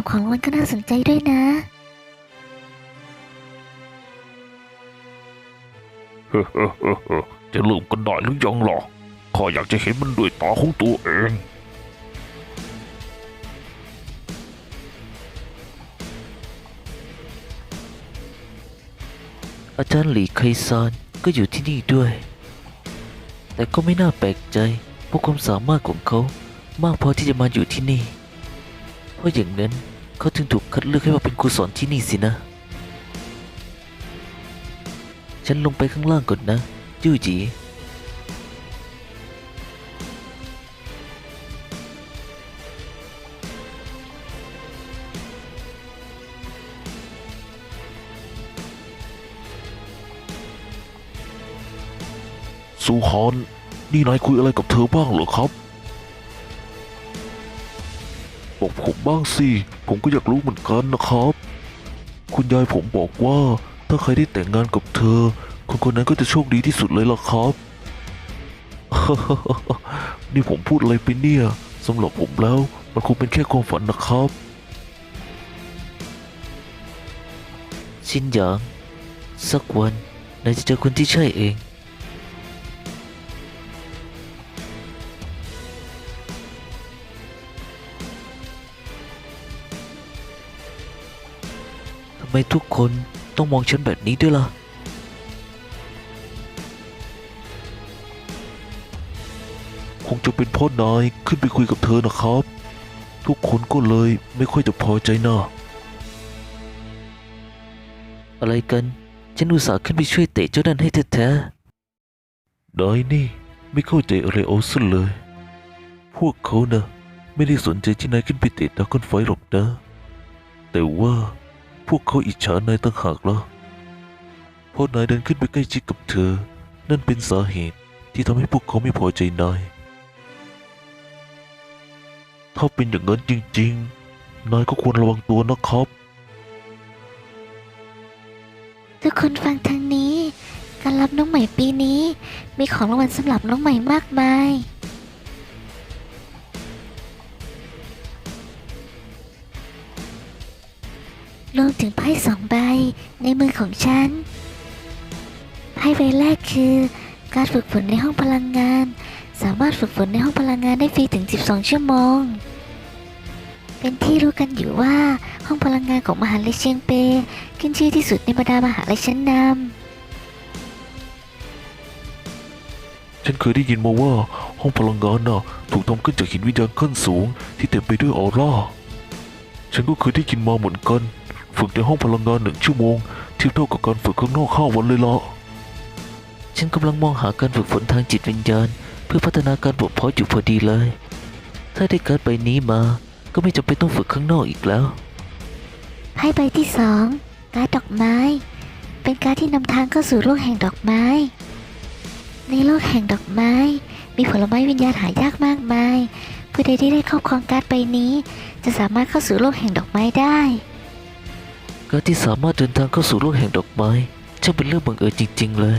อกแต่ของรางวัลก็น่าสนใจด้วยนะ เฮ้อเฮ้อเฮ้อเฮ้อจะลืมกันได้หรือยังล่ะข้าอยากจะเห็นมันด้วยตาของตัวเอง อาจารย์หลีไคซานก็อยู่ที่นี่ด้วย แต่ก็ไม่น่าแปลกใจเพราะความสามารถของเขามากพอที่จะมาอยู่ที่นี่ เพราะอย่างนั้น เขาถึงถูกคัดเลือกให้มาเป็นครูสอนที่นี่สินะ ฉันลงไปข้างล่างก่อนนะจู้จีสุฮานนี่นายคุยอะไรกับเธอบ้างเหรอครับ บอกผมบ้างสิ ผมก็อยากรู้เหมือนกันนะครับ คุณยายผมบอกว่าถ้าใครได้แต่งงานกับเธอ คนคนนั้นก็จะโชคดีที่สุดเลยล่ะครับ นี่ผมพูดอะไรไปเนี่ยสำหรับผมแล้ว มันคงเป็นแค่ความฝันนะครับ ชินหยางสักวันนายจะเจอคนที่ใช่เอง ไมทุกคนต้องมองฉันแบบนี้ด้วยล่ะ คงจะเป็นเพ่อนายขึ้นไปคุยกับเธอนะครับ ทุกคนก็เลยไม่ค่อยจะพอใจนะอะไรกัน ฉันอุตส่าห์ขึ้นไปช่วยเตะเจ้านั่นให้แท้นายนี่ไม่เข้าใจอะไรเอาซะเลย พวกเขานะไม่ได้สนใจที่นายขึ้นไปเตะดราก้อนไฟหรอกนะ แต่ว่า พวกเขาอิจฉานายต่างหากละเพราะนายเดินขึ้นไปใกล้ชิดกับเธอ นั่นเป็นสาเหตุที่ทำให้พวกเขาไม่พอใจนาย ถ้าเป็นอย่างนั้นจริงๆ นายก็ควรระวังตัวนะครับ ทุกคนฟังทางนี้ การรับน้องใหม่ปีนี้ มีของรางวัลสำหรับน้องใหม่มากมาย ไพ่สองใบในมือของฉัน ไพ่ใบแรกคือ การฝึกฝนในห้องพลังงาน สามารถฝึกฝนในห้องพลังงานได้ฟรีถึง 12 ชั่วโมง เป็นที่รู้กันอยู่ว่าห้องพลังงานของมหาลัยเชียงเปขึ้นชื่อที่สุดในบรรดามหาลัยชั้นนำฉันเคยได้ยินมาว่าห้องพลังงานน่ะถูกทำขึ้นจากหินวิญญาณขั้นสูงที่เต็มไปด้วยออร่า ฉันก็เคยได้ยินมาเหมือนกัน ฝึกในห้องพลังงานหนึ่งชั่วโมงเทียบเท่ากับการฝึกข้างนอกห้าวันเลยละๆฉันกำลังมองหาการฝึกฝนทางจิตวิญญาณ เพื่อพัฒนาการบ่มเพาะอยู่พอดีเลย ถ้าได้การ์ดใบนี้มาก็ไม่จำเป็นต้องฝึกข้างนอกอีกแล้วำไพ่ใบที่สองการ์ดดอกไม้ เป็นการ์ดที่นำทางเข้าสู่โลกแห่งดอกไม้ ในโลกแห่งดอกไม้ มีผลไม้วิญญาณหายากมากมาย ผู้ใดที่ได้ครอบครองการ์ดใบนี้ จะสามารถเข้าสู่โลกแห่งดอกไม้ได้ การที่สามารถเดินทางเข้าสู่โลกแห่งดอกไม้ช่างเป็นเรื่องบังเอิญจริง ๆ เลย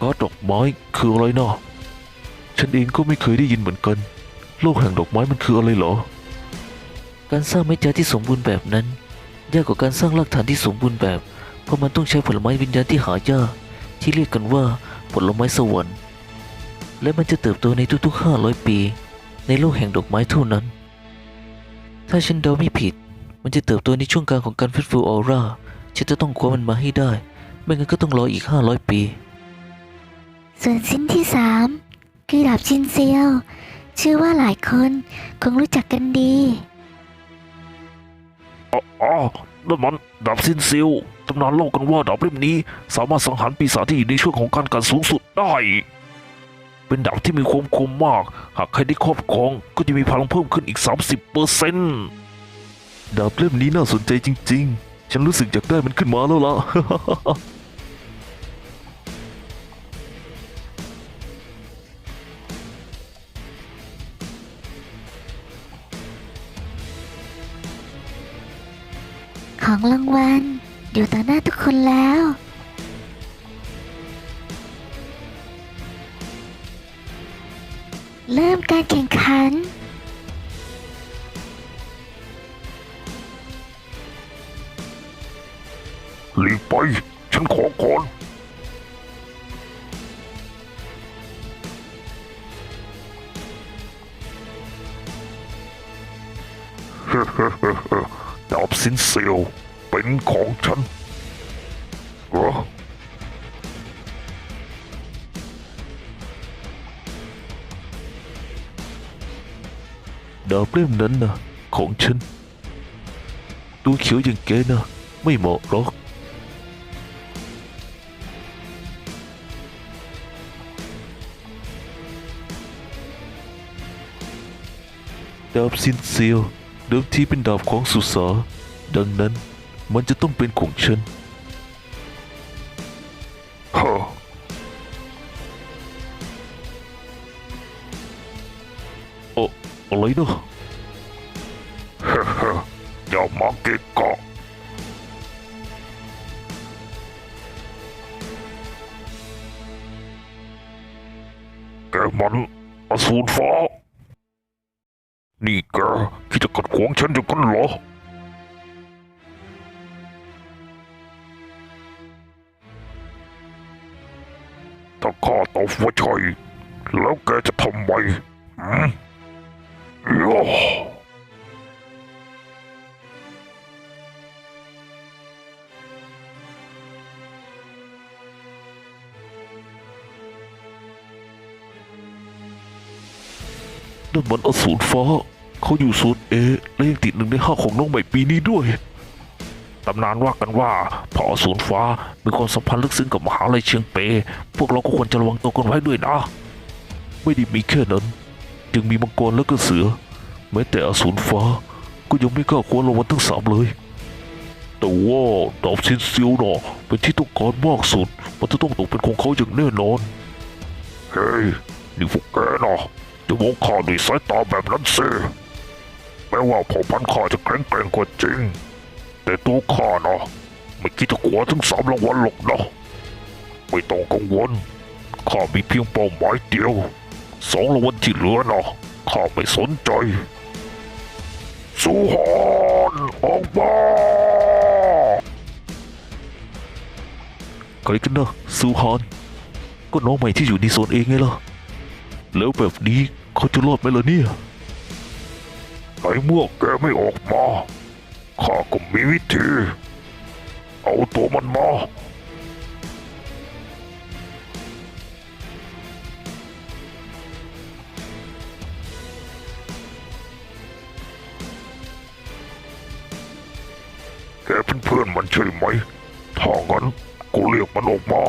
การ์ดดอกไม้คืออะไรนะฉันเองก็ไม่เคยได้ยินเหมือนกัน โลกแห่งดอกไม้มันคืออะไรเหรอ การสร้างเมจาที่สมบูรณ์แบบนั้นยากกว่าการสร้างรากฐานที่สมบูรณ์แบบ เพราะมันต้องใช้ผลไม้วิญญาณที่หายากที่เรียกกันว่าผลไม้สวรรค์ และมันจะเติบโตในทุกๆ 500 ปี ในโลกแห่งดอกไม้เท่านั้น ถ้าฉันเดาไม่ผิด มันจะเติบโตในช่วงกลางของการฟื้นฟูออร่า ฉันจะต้องคว้ามันมาให้ได้ ไม่งั้นก็ต้องรออีก 500 ปี ส่วนชิ้นที่สามคือดาบชินเซียวชื่อว่าหลายคนคงรู้จักกันดี อ๋อนั่นมันดาบซินซิลตำนานเล่ากันว่าดาบเล่มนี้สามารถสังหารปีศาจที่อยู่ในช่วงของการกัดสูงสุดได้ เป็นดาบที่มีความคมมาก หากใครได้ครอบครองก็จะมีพลังเพิ่มขึ้นอีก 30เปอร์เซ็นต์ ดาบเล่มนี้น่าสนใจจริง ๆ ฉันรู้สึกอยากได้มันขึ้นมาแล้วล่ะ ของรางวัลอยู่ต่อหน้าทุกคนแล้ว เริ่มการแข่งขัน ไปฉันขอก่อนดาบสินเซียวเป็นของฉันเหรอดาบเล่มนั้นนะของฉันตัวเขียวอย่างแกนะไม่เหมาะหรอก ดาบซินเซียวเดิมทีเป็นดาบของสุสาดังนั้นมันจะต้องเป็นของฉันฮะโอ้อะไรเนาะอย่ามาเกะกะแกมันอสูรฟ้า นี่แกคิดจะกัดขวางฉันอย่างนั้นเหรอ ถ้าข้าตอบว่าใช่แล้วแกจะทำไมหืมโย่นั่นมันอสูรฟ้า เขาอยู่โซนเอและยังติดหนึ่งในห้าของน้องใหม่ปีนี้ด้วยตำนานว่ากันว่าพออสูรฟ้ามีความสัมพันธ์ลึกซึ้งกับมหาลัยเชียงเป พวกเราก็ควรจะระวังตัวกันไว้ด้วยนะ ไม่ได้มีแค่นั้นยังมีมังกรและก็เสือ แม้แต่อสูรฟ้าก็ยังไม่กล้าคว้าระวันทั้งสามเลย แต่ว่าดาบซินซียวเนาะเป็นที่ต้องการมากสุด มันจะต้องตกเป็นของเขาอย่างแน่นอน เฮ้ยนี่พวกแกนะจะมองข้าด้วยสายตาแบบนั้นสิ ม้ว่าเผ่าพันธ์ข้าจะแข็งแกร่งกว่าจริง แต่ตัวข้านะไม่คิดจะขวาถึงสามรางวัลหรอกนะไม่ต้องกังวลข้ามีเพียงเป้าหมายเดียวสองรางวัลที่เหลือนะข้าไม่สนใจสุฮอนออกมาใครกันนะสุฮานก็น้องใหม่ที่อยู่ในโซนเองไงล่ะแล้วแบบนี้เขาจะรอดไหมล่ะเนี่ย ไอ้เมื่อแกไม่ออกมาข้าก็มีวิธี เอาตัวมันมา แกเป็นเพื่อนมันใช่ไหมถ้างั้นก็เรียกมันออกมา